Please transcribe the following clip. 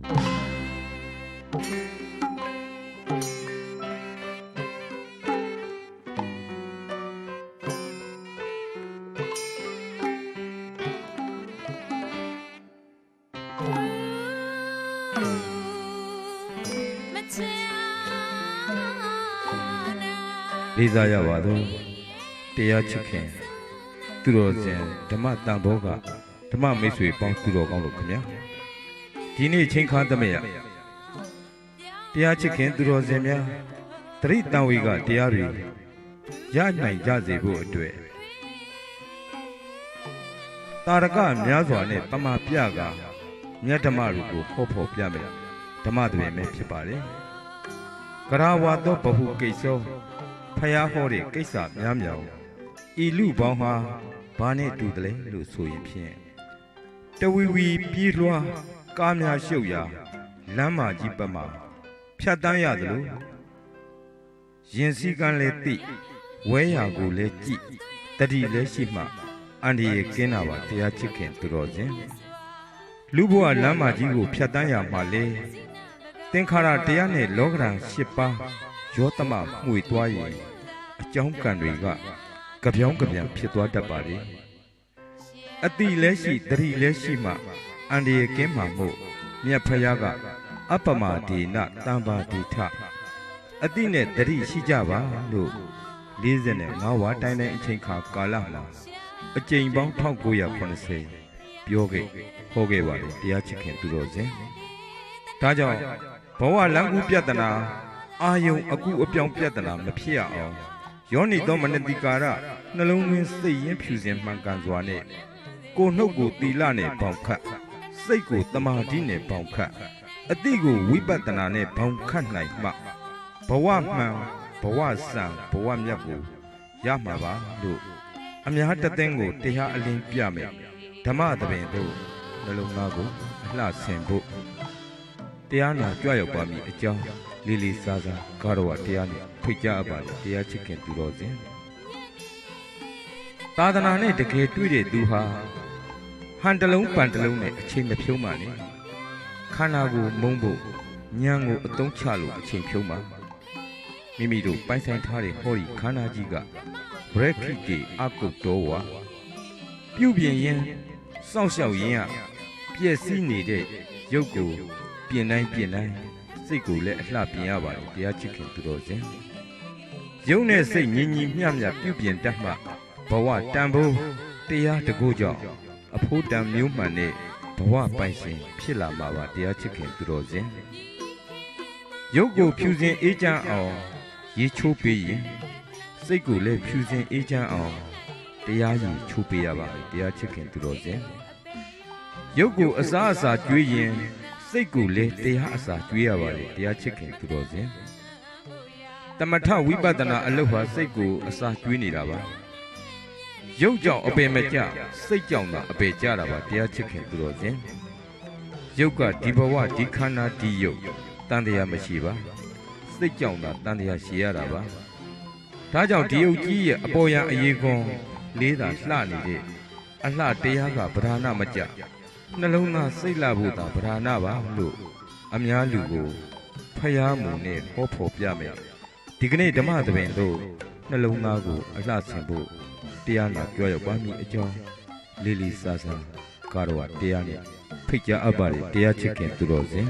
မချာနာလေးစားရပါတော့တရားချစ်ခင်သူတော်စင်ဓမ္မတန်ဘောကဓမ္မမိတ်ဆွေပေါင်းသူတော်ကောင်းလို့ခင်ဗျာ ဒီနေ့ချင်းခါသမယတရားချစ်ခင်သူတော်စင်များတရိတံဝေကတရားတွေရနိုင်ကြစေဖို့အတွက်တာရကများစွာနဲ့တမပြကမြတ်ဓမ္မတို့ကိုဟောဖို့ပြမယ်ဓမ္မတွေပဲဖြစ်ပါတယ်ကရာဝါသောဘဟုကိစ္စောဖယားဟောတဲ့ကိစ္စများများကိုဤလူပေါင်းဟာဘာနဲ့တူတယ်လဲလို့ဆိုရင်ဖြင့်တဝီဝီပြေးလွှား ကားများရှုပ်ရာလမ်းမကြီးပတ်မှာဖြတ်တန်းရသလိုရင်စည်းကမ်းလည်းသိဝဲရာကိုလည်းကြည့်တတိလည်းရှိမှအန္တရာယ်ကင်းတာပါတရားချစ်ခင်သူတော်စင်လူဘဝလမ်းမကြီးကိုဖြတ်တန်းရမှာလေသင်္ခါရတရားနဲ့လောကဓာတ်၈ပါးရောသမမှုေသွားရင်အကြောင်းကံတွေကကြပြောင်းကြပြန်ဖြစ်သွားတတ်ပါလေအတိလည်းရှိတတိလည်းရှိမှ အန္တရာယ်ကင်းမှာမို့မြတ်ဖယားကအပ္ပမဒေနတံပါတိထအတိနဲ့တတိရှိကြပါလို့45ဝါတိုင်းတိုင်းအချိန်ခါကာလမှာအကြိမ်ပေါင်း1980ပြောခဲ့ဟောခဲ့ပါလေတရားချစ်ခင်သူတော်စင်ဒါကြောင့်ဘဝလမ်းကူးပြဿနာအာယုံအကုအပြောင်းပြဿနာမဖြစ်ရအောင်ယောနိသောမနတိကာရနှလုံးသွင်းစိတ်ရင်းဖြူစင်မှန်ကန်စွာနဲ့ကိုယ်နှုတ်ကိုသီလနဲ့ပေါင်ခတ် စိတ်ကိုတမာတိနဲ့ပေါင်ခတ်အတိကိုဝိပဿနာနဲ့ပေါင်ခတ်နိုင်မှဘဝမှန်ဘဝစံဘဝမြတ်ကိုရမှာပါလို့အများတသင်းကိုတရားအလင်းပြမယ်ဓမ္မသဘင်တို့နှလုံးသားကိုအလှဆင်ဖို့တရားနာကြွရောက်ပါမည်အကြောင်းလေးလေးစားစားကာရဝတရားနဲ့ဖိတ်ကြားအပ်ပါလေတရားချစ်ခင်သူတော်စင်သာသနာနဲ့တကယ်တွေ့တဲ့သူဟာ ဟန်တလုံးပန်တလုံးနဲ့အချိန်မဖြုံးပါနဲ့ခန္ဓာကိုမုံဖို့ညံကိုအသုံးချလို့အချိန်ဖြုံးပါမိမိတို့ပိုင်ဆိုင်ထားတဲ့ဟောဒီခန္ဓာကြီးကဘရက်ခိကေအကုတ်တော်ဝါပြုတ်ပြင်ရင်စောင့်ရှောက်ရင်ကပျက်စီးနေတဲ့ရုပ်ကိုပြင်တိုင်းပြင်တိုင်းစိတ်ကိုလည်းအလှပြင်ရပါတယ်တရားချစ်ခင်သူတော်စင်ယုံနဲ့စိတ်ညီညီမျှမျှပြုပြင်တတ်မှဘဝတန်ဖိုးတရားတကူကြောင့် အဖို့တန်မျိုးမှန်တဲ့ဘဝပိုင်ရှင်ဖြစ်လာမှာပါတရားချစ်ခင်သူတော်စင်ရုပ်ကိုဖြူစင်အေးချမ်းအောင်ရေချိုးပေးရင်စိတ်ကိုလည်းဖြူစင်အေးချမ်းအောင်တရားရည်ချိုးပေးရပါမယ်တရားချစ်ခင်သူတော်စင်ရုပ်ကိုအစားအစာကျွေးရင်စိတ်ကိုလည်းတရားအစာကျွေးရပါတယ်တရားချစ်ခင်သူတော်စင်တမထဝိပဿနာအလုပ်ဟာစိတ်ကိုအစာကျွေးနေတာပါ ရုပ်ကြောင့်အပင်မကျစိတ်ကြောင့်သာအပင်ကျတာပါတရားချစ်ခင်သူတော်ရှင်ရုပ်ကဒီဘဝဒီခန္ဓာဒီရုပ်တန်တရားမရှိပါစိတ်ကြောင့်သာတန်တရားရှိရတာပါဒါကြောင့်ဒီရုပ်ကြီးရဲ့အပေါ်ယံအရေးကွန်လေးသာလှနေတဲ့အလှတရားကဗဒနာမကျနှလုံးသားစိတ်လှဖို့သာဗဒနာပါလို့အများလူကိုဖျားမှုနဲ့ဟောဖို့ပြမယ်ဒီကနေ့ဓမ္မသဘင်တို့နှလုံးသားကိုအလှဆင်ဖို့ တရားနာကြွရောက်ပါမည်အကြောင်းလေးလေးစားစားကာရဝတရားနဲ့ဖိတ်ကြားအပ်ပါလေတရားချစ်ခင်သူတော်စင်